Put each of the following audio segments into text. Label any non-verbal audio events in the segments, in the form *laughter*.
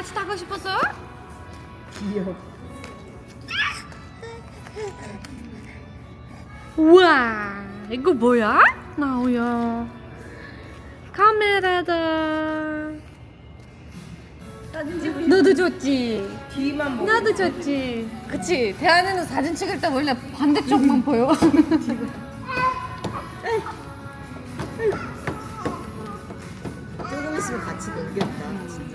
같이 타고 싶어서? 귀여워. 우와 이거 뭐야? 나오야 카메라다 사진 찍고 너도 좋지? 뒤만 보고. 나도 좋지 그치 대안에는 사진 찍을 때 원래 반대쪽만 보여 조금 있으면 같이 진짜로.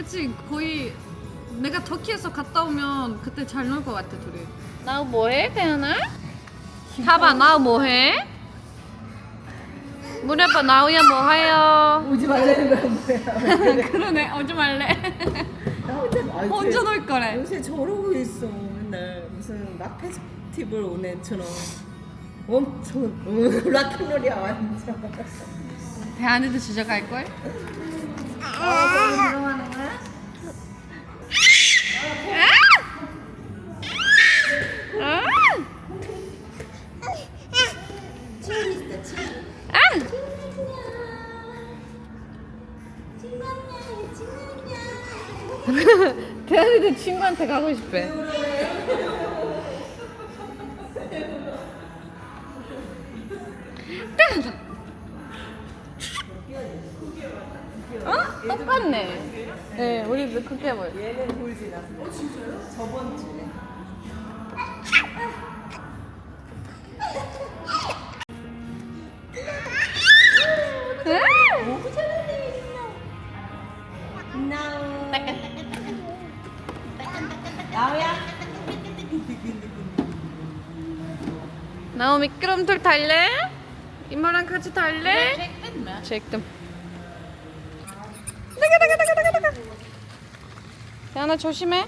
그치 거의 내가 터키에서 갔다 오면 그때 잘 놀 것 같아 둘이 나 뭐해 대안아? 봐봐 나 뭐해? 물어봐 나우야 뭐해요? 오지 말라는 거야, 뭐야. 그러네 오지 말래 나 혼자, 아, 혼자 놀 거래 요새 저러고 있어, 맨날. 무슨 락 페스티벌 온 애처럼. 엄청, 음, 락앤롤이야, 완전. 대안에도 주저갈걸? 대학이들 친구한테 가고 싶대. 따라다. 똑같네 네 우리도 크게 보여 얘는 돌 지났어. 어, 진짜요? 저번 주에. 나오미 미끄럼틀 탈래? 이모랑 같이 탈래? Çektim. 나가 나가 나가 나가 나가. 야나 조심해.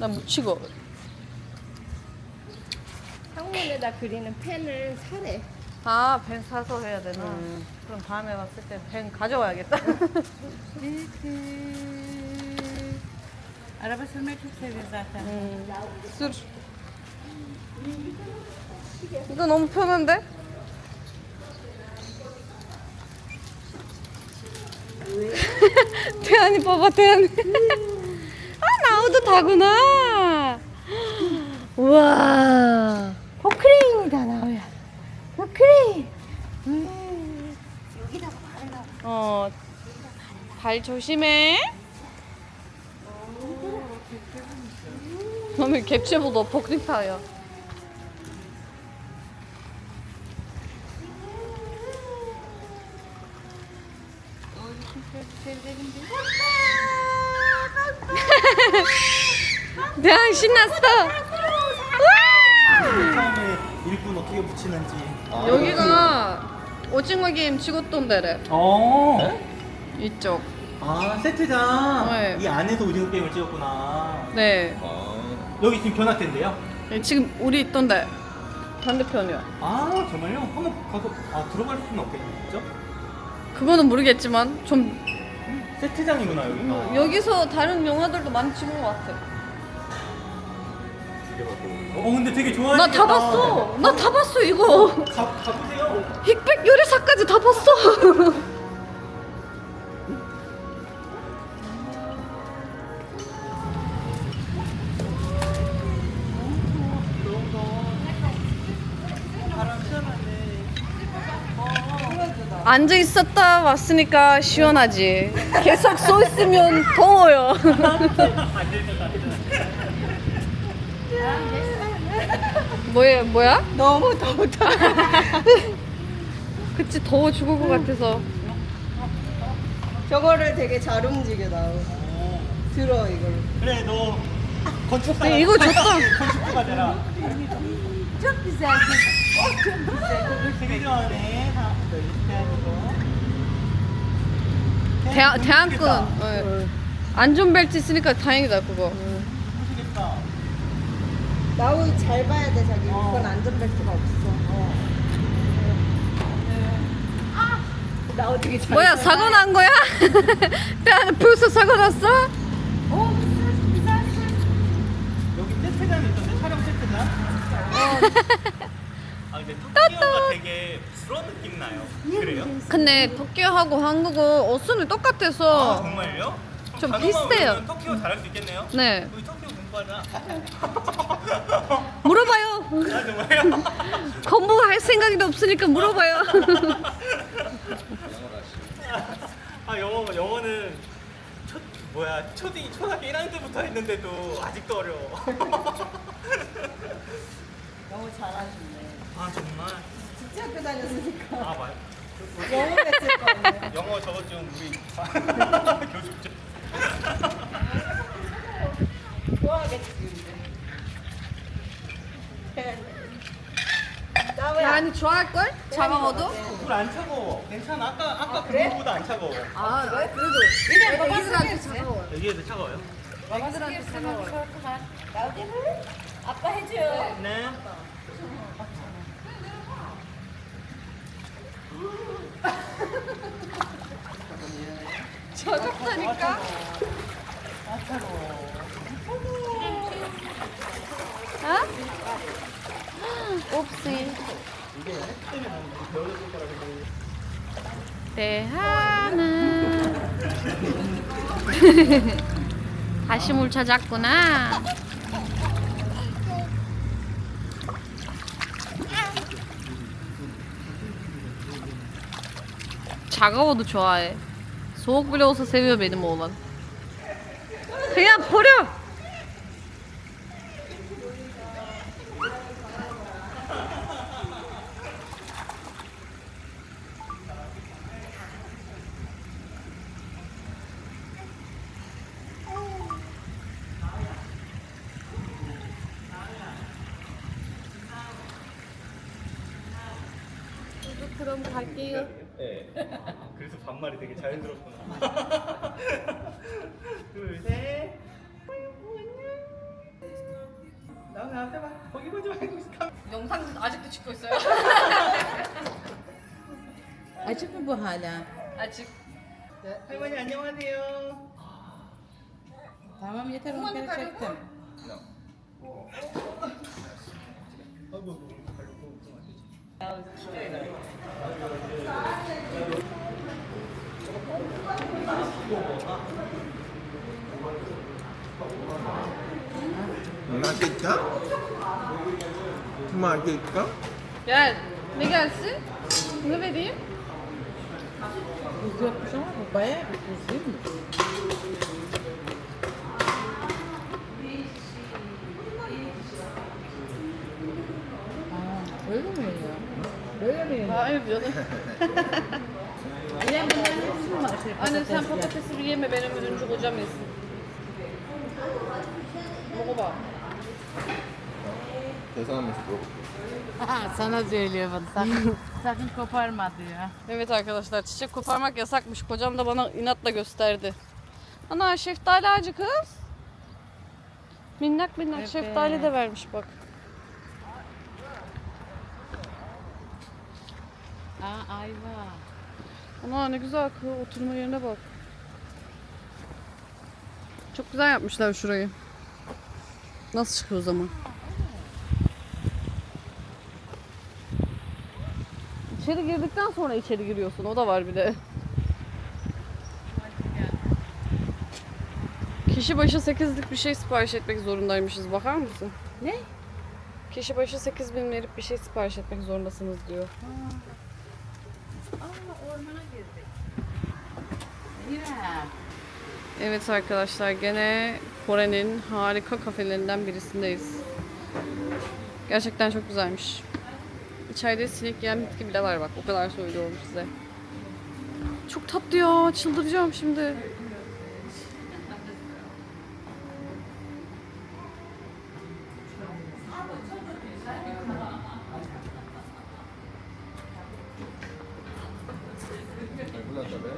나 묻히고. 창문에다 그리는 펜을 사래. 아, 펜 사서 해야 되나? 그럼 다음에 왔을 때 펜 가져와야겠다. Araba sürmeyi çok seviyor zaten. 음, 술. 이거 너무 편한데? *laughs* 태연이 봐봐 태연이. 아 나우도 다구나. *gasps* 우와. 포크레인이다 나우야 포크레인. 어발 조심해. 너무 갭체보다 복직타요 오징어 게임 치고돈 데래 어. 이쪽 아 세트장. 네. 이 안에서 오징어 게임을 찍었구나. 네 여기 지금 견학대인데요. 지금 우리 있던 데 반대편이야 아 정말요? 한번 가서 아 들어갈 수는 없겠죠? 그거는 모르겠지만 좀 세트장이구나 여기. 아. 여기서 다른 영화들도 많이 찍은 것 같아 어 근데 되게 좋아해. 나 다 봤어 나 다 봤어 이거 가 가보세요. 흑백 요리사까지 다 봤어 앉아 있었다 왔으니까 시원하지. 계속 서 있으면 더워요. *laughs* 뭐야 뭐야? 너무 더웠다. *laughs* 그치 더워 죽을 것 같아서. 저거를 되게 잘 움직여 나오. 들어 이걸. 그래 너 건축사. 네, 이거 좋다. 건축가가 되라. çok güzel. 되게 좋아하네. 다 이렇게 하고. 대 대한군. 어. 안전벨트 있으니까 다행이다 그거. 하시겠다. 나우 잘 봐야 돼 자기. 어. 이건 안전벨트가 없어. 나우 되게 잘. 뭐야 봐야 사고 난 거야? *laughs* 대한 벌써 사고 났어? 여기 세트장이 있던데 촬영 세트장. 아 근데 *laughs* 토끼가 되게 그런 느낌 나요. 그래요? 근데 터키하고 한국어 어순이 아 똑같아서 정말요? 좀 비슷해요. 터키어 잘할 수 있겠네요. 네 우리 공부하자. 물어봐요. 아 정말요? 공부할 생각이 없으니까 물어봐요. *laughs* 아 영어 영어는 초 뭐야 초딩 초등학교 1학년 때부터 했는데도 아직도 어려워. *laughs* 너무 잘하시네. 아 정말? 진짜 학교 다녔으니까 아 말. 영어 했을 거 아니에요. 영어 저거 좀 우리 *laughs* 교육 좀. 좋아하겠지 이제. 나왜 아니 좋아할 걸? 작아워도? 물안 차가워. 괜찮아. 아까 아까 그 그래? 물보다 안 차가워. 아 그래도 이제 애기들한테 차가워. 여기에도 차가워요? 애기들한테 차가워. 나오게 아빠 해줘요. 네. *laughs* 저렇다니까. 어? 옵시. 대하나 *laughs* 다시 물 찾았구나. 작아워도 좋아해. 소옥 불려서 새우에 매는 모만 그냥 버려! 앞에 봐. 거기 보지 말고 있어. 영상 아직도 찍고 있어요? Açık mı bu hala? 아직. 할머니 안녕하세요. Tamam yeter onu kere çektim. Marketten. Marketten. Gel. Ne gelsin? Bunu vereyim. Buz yokmuş ama bu bayağı bir buz değil mi? Aa, öyle mi ya? Böyle mi? yani? Hayır canım. *laughs* Yine bunların hepsi mi var? Şey, Anne sen patatesi bir yeme benim ödüncü kocam yesin. Baba. Sana mesut olur. Sana söylüyor bana. Sakın, *laughs* sakın koparma diyor. Evet arkadaşlar çiçek koparmak yasakmış. Kocam da bana inatla gösterdi. Ana şeftali ağacı kız. Minnak minnak Evet. şeftali de vermiş bak. Aa ayva. Ama ne güzel kız oturma yerine bak. Çok güzel yapmışlar şurayı. Nasıl çıkıyor o zaman? İçeri girdikten sonra içeri giriyorsun. O da var bir de. Kişi başı 8'lik bir şey sipariş etmek zorundaymışız. Bakar mısın? Ne? Kişi başı 8 bin verip bir şey sipariş etmek zorundasınız diyor. Aa ormana girdik. Ya. Evet arkadaşlar gene Kore'nin harika kafelerinden birisindeyiz. Gerçekten çok güzelmiş. İçeride sinek yiyen bitki bile var bak o kadar söylüyorum size. Çok tatlı ya çıldıracağım şimdi. 불렀다 왜?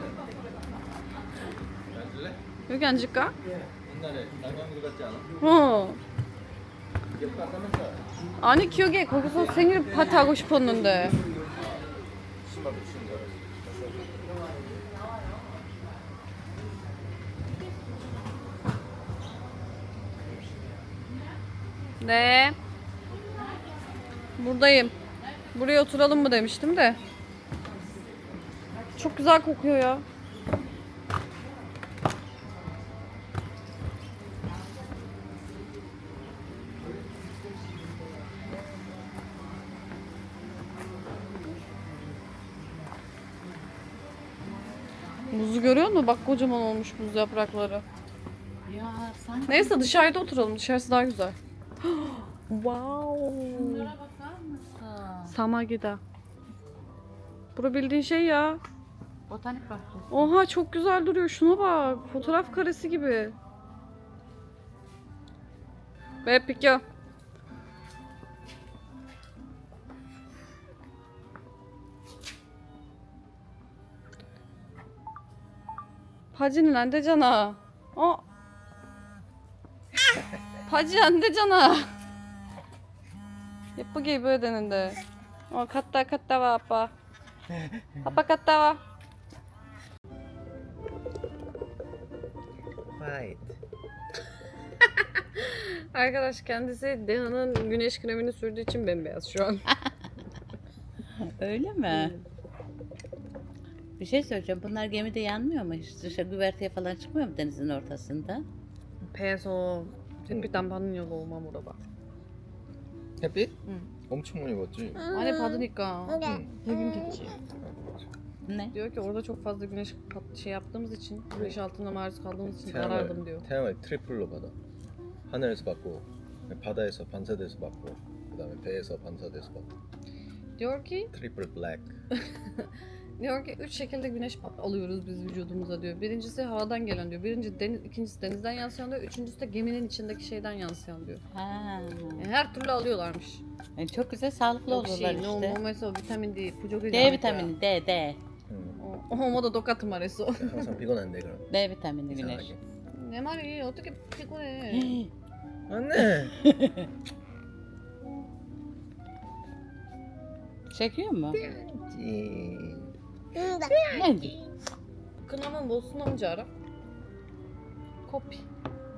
앉을래? 여기 앉을까? 옛날에 남양주 같지 않아? 어. 아니 기억에 거기서 생일 파티 하고 싶었는데. oturalım mı demiştim de. çok güzel kokuyor ya. Kocaman olmuş muz yaprakları. Ya sanki Neyse dışarıda oturalım. Dışarısı daha güzel. *gasps* wow. bunlara bakar mısın? Samagida. Bura bildiğin şey ya. Botanik bahçesi. Oha çok güzel duruyor. Şuna bak. Fotoğraf karesi gibi. Ve pikyo. 파지는 안 되잖아. 어? 바지 안 되잖아. 예쁘게 입어야 되는데. 어, 갔다 갔다 와 아빠. 아빠 갔다 와. Right. Arkadaş kendisi Deha'nın güneş kremini sürdüğü için bembeyaz şu an. *laughs* Öyle mi? Bir şey söyleyeceğim. Bunlar gemide yanmıyor mu hiç? Dışarı güverteye falan çıkmıyor mu denizin ortasında? 배에서 햇빛 안 받는 여가 오마 물어봐. 햇빛? 엄청 많이 봤지. 안에 받으니까 되긴 됐지. Ne? Diyor ki orada çok fazla güneş pat- şey yaptığımız için, güneş altında maruz kaldığımız için 태양을 zarardım diyor. 태양을 트리플로 받아. 하늘에서 받고 바다에서 반사돼서 받고 그다음에 배에서 반사돼서 받고. Diyor ki, 트리플 블랙. *laughs* diyor ki üç şekilde güneş alıyoruz biz vücudumuza diyor. Birincisi havadan gelen diyor. Birinci deniz, ikincisi denizden yansıyan diyor. Üçüncüsü de geminin içindeki şeyden yansıyan diyor. Ha. Yani her türlü alıyorlarmış. Yani çok güzel sağlıklı Yok olurlar şey, işte. No, no, mesela vitamin D, D vitamini, D, D. おまだどっか泊まれそう。山さんピコなんだけど。D ビタミンでぐね。ねまりおとけピコね。あんね。Çekiyor mu? 찡. Ne? 그나마 뭐 쓰는지 알아? 커피.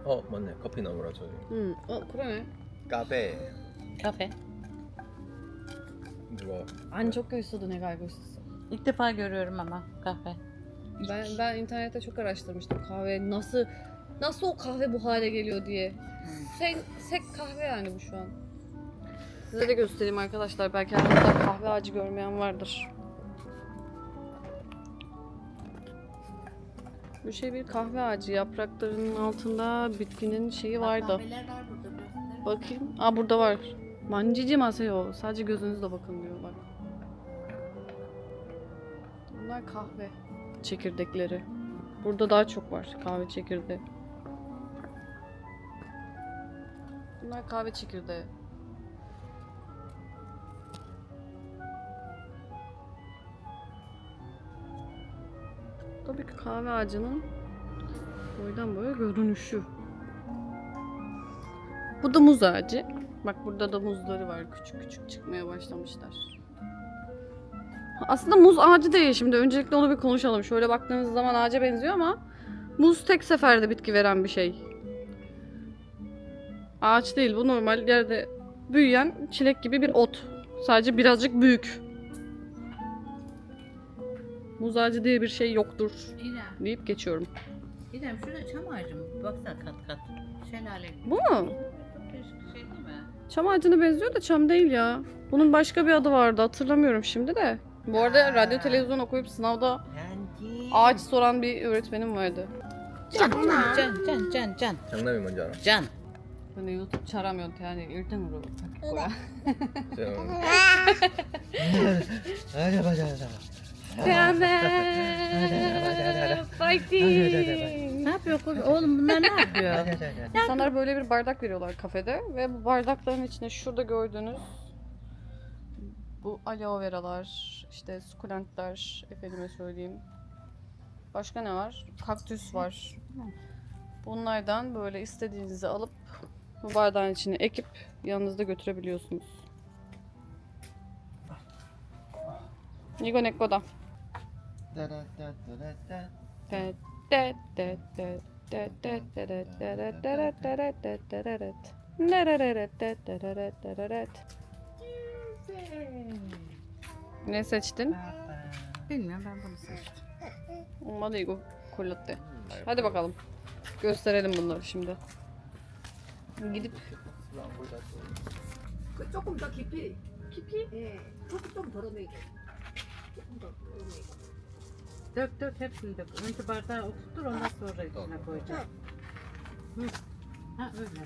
어 맞네 커피 나무라 저기. 응. 어 그러네. 카페. Kafe. 누가 안 적혀 있어도 내가 알고 있었어. İlk defa görüyorum ama kahve. Ben ben internette çok araştırmıştım kahve nasıl nasıl o kahve bu hale geliyor diye. Sen sek kahve yani bu şu an. Size de göstereyim arkadaşlar. Belki aranızda kahve ağacı görmeyen vardır. Bu şey bir kahve ağacı. Yapraklarının altında bitkinin şeyi vardı. Kahveler var burada. Bakayım. Aa burada var. Mancici maseo. Sadece gözünüzle bakın diyor bak. Bunlar kahve çekirdekleri. Burada daha çok var kahve çekirdeği. Bunlar kahve çekirdeği. Kahve ağacının boydan boya görünüşü. Bu da muz ağacı. Bak burada da muzları var. Küçük küçük çıkmaya başlamışlar. Aslında muz ağacı değil şimdi. Öncelikle onu bir konuşalım. Şöyle baktığınız zaman ağaca benziyor ama muz tek seferde bitki veren bir şey. Ağaç değil. Bu normal yerde büyüyen çilek gibi bir ot. Sadece birazcık büyük. Muz ağacı diye bir şey yoktur İrem. deyip geçiyorum. İrem şurada çam ağacı mı? Baksana kat kat. Şelale. Bu mu? Çok değişik şey değil mi? Çam ağacına benziyor da çam değil ya. Bunun başka bir adı vardı hatırlamıyorum şimdi de. Bu arada radyo televizyon okuyup sınavda ağaç soran bir öğretmenim vardı. Can, can, can, can, can. 장남이 뭔지 알아? Can. 근데 유튜브 잘하면 대한이 1등으로 바뀔 거야. 응. 맞아 맞아 맞아. Canım. Fighting. Ne yapıyor kız? Oğlum bunlar ne yapıyor? *laughs* İnsanlar böyle bir bardak veriyorlar kafede ve bu bardakların içine şurada gördüğünüz bu aloe veralar, işte sukulentler, efendime söyleyeyim. Başka ne var? Kaktüs var. Bunlardan böyle istediğinizi alıp bu bardağın içine ekip yanınızda götürebiliyorsunuz. Nigo Nekko'da. Ne seçtin? Bilmiyorum ben bunu seçtim. Olmadı Igo kolatte. Hadi bakalım. Gösterelim bunları şimdi. Gidip 그 조금 더 깊이 깊이 예 조금 좀 덜어내고 조금 더 덜어내고 Dök dök hepsini dök. Önce bardağı oturtur ondan sonra içine koyacağım. Hı. Ha öyle.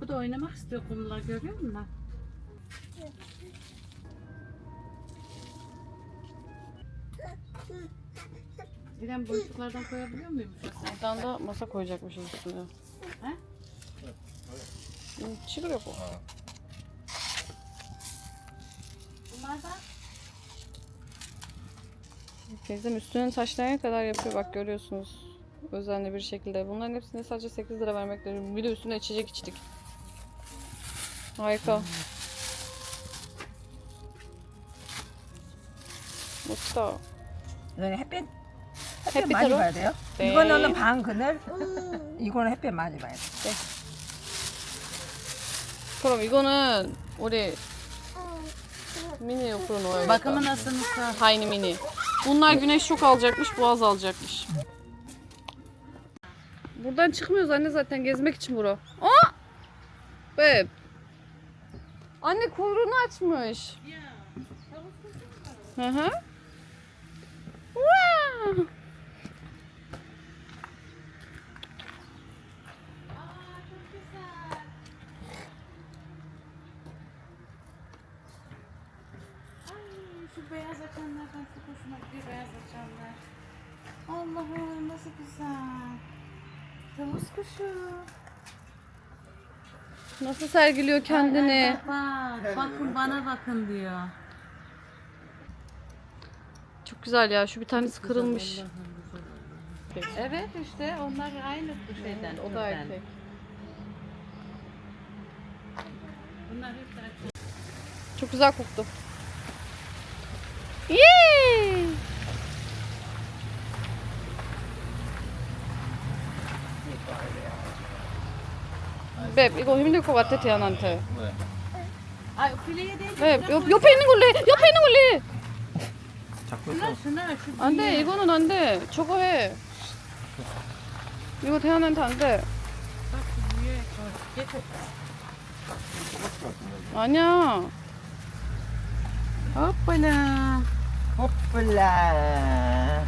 Bu da oynamak istiyor kumla görüyor musun? İrem boncuklardan koyabiliyor muyum? tane de masa koyacakmışız üstüne. Çıkır yok o. Bunlardan Teyzem üstünün saçlarına kadar yapıyor bak görüyorsunuz. Özenli bir şekilde. Bunların hepsine sadece 8 lira vermek lazım. Bir de üstüne içecek içtik. Harika. Mutlu. 이거는 햇빛 햇빛 햇빛으로? 많이 봐야 돼요. 네. 이거는 반 그늘, 이거는 햇빛 많이 봐야 돼. 그럼 이거는 우리 mini 옆으로 넣어야겠다. bakımı nasılsa. Tiny mini. Bunlar güneş çok alacakmış, boğaz alacakmış. Buradan çıkmıyoruz anne zaten gezmek için bura. Aa! Beb. Anne kuyruğunu açmış. Hı hı. Wow. Açanlardan çok hoşuma gidiyor beyaz açanlar. Allah'ım nasıl güzel. Tavus kuşu. Nasıl sergiliyor kendini. Bak, bak, bakın bana bakın diyor. Çok güzel ya. Şu bir tanesi kırılmış. Evet işte onlar aynı bu şeyden. O da erkek. Bunlar hep erkek. Çok güzel koktu. Yay! 맵 이거 힘들 것 같아. 네. Fileye değil. 맵 옆, 옆에 있는 걸로 해. 옆에 있는 걸로 해. 자꾸 안. 돼. 이거는 안 돼. 저거 해. 이거 태연한테 안 돼. 아니야. Hoppala. 호플라.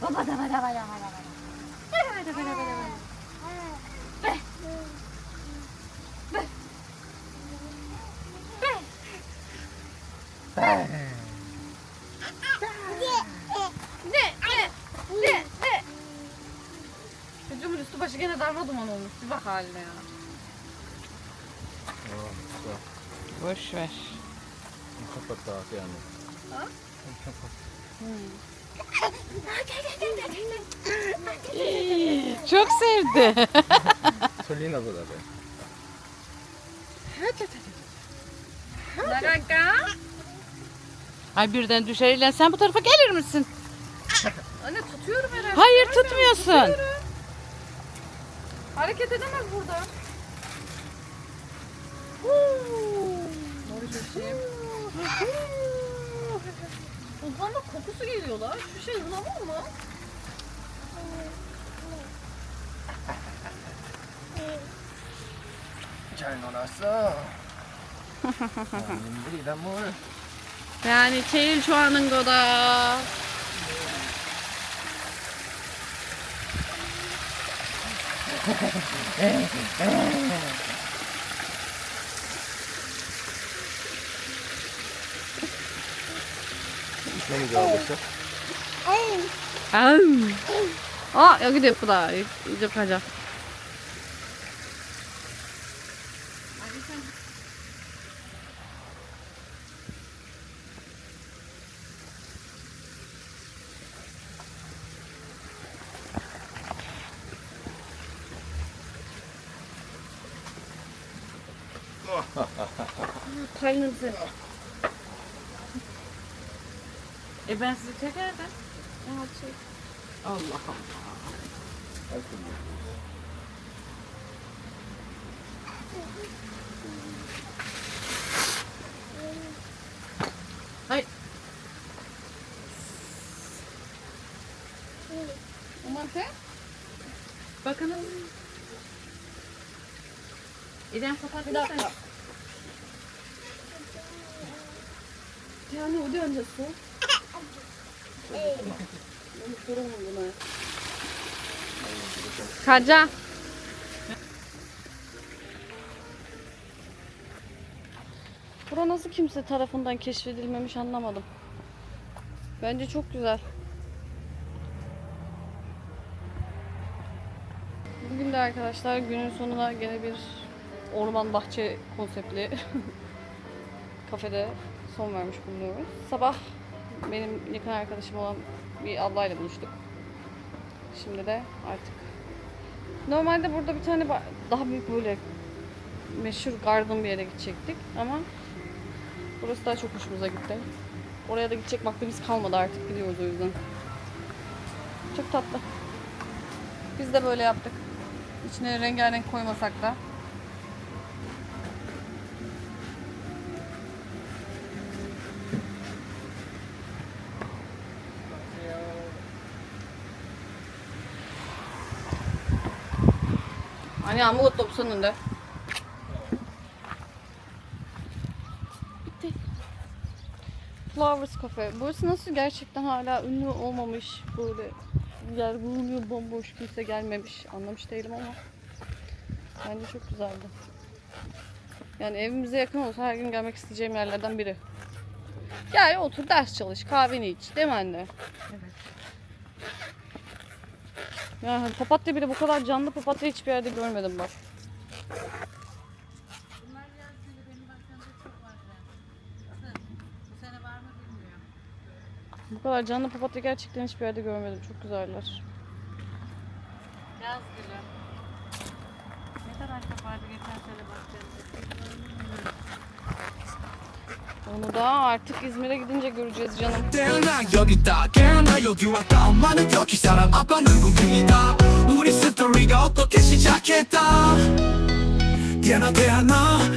맞아 맞아 맞아 맞아 맞아 맞아 맞아 맞아 맞아 gene darma duman olmuş. Bir bak haline ya. Boş ver. Kapat daha yani. Çok sevdi. *laughs* Solina bu da be. Naraka. Ay birden düşer İlhan sen bu tarafa gelir misin? Anne tutuyorum herhalde. Hayır tutmuyorsun. Tutuyorum. Hareket edemez burada. Ozan da kokusu geliyor lan. Şu şey ıhlamur mu? C'è non la da amore. Yani keyil şu anın goda. 너무 좋아하고 있어? 아우. 어 여기도 예쁘다. 이- 이쪽 가자. Kaynınızı. E ben sizi tekrardan. Ya şey. Allah Allah. Hay. Umante. Bakalım. İrem kapattın Bir dakika. 앉았어? 너무 더러운구나. 가자. Bura nasıl kimse tarafından keşfedilmemiş anlamadım. Bence çok güzel. Bugün de arkadaşlar günün sonuna gene bir orman bahçe konseptli *laughs* kafede son vermiş bulunuyoruz. Sabah benim yakın arkadaşım olan bir ablayla buluştuk. Şimdi de artık normalde burada bir tane daha büyük böyle meşhur garden bir yere gidecektik ama burası daha çok hoşumuza gitti. Oraya da gidecek vaktimiz kalmadı artık gidiyoruz o yüzden. Çok tatlı. Biz de böyle yaptık. İçine rengarenk koymasak da. 아니 아무것도 없었는데. Bitti. Flowers Cafe. Burası nasıl gerçekten hala ünlü olmamış böyle yer bulunuyor bomboş kimse gelmemiş anlamış değilim ama bence çok güzeldi. Yani evimize yakın olsa her gün gelmek isteyeceğim yerlerden biri. Gel otur ders çalış kahveni iç değil mi anne? Yani papatya bile bu kadar canlı papatya hiçbir yerde görmedim bak. Bu kadar canlı papatya gerçekten hiçbir yerde görmedim. Çok güzeller. Yaz günü. Ne kadar çok vardı geçen sene bahçemde. Onu da artık İzmir'e gidince göreceğiz canım.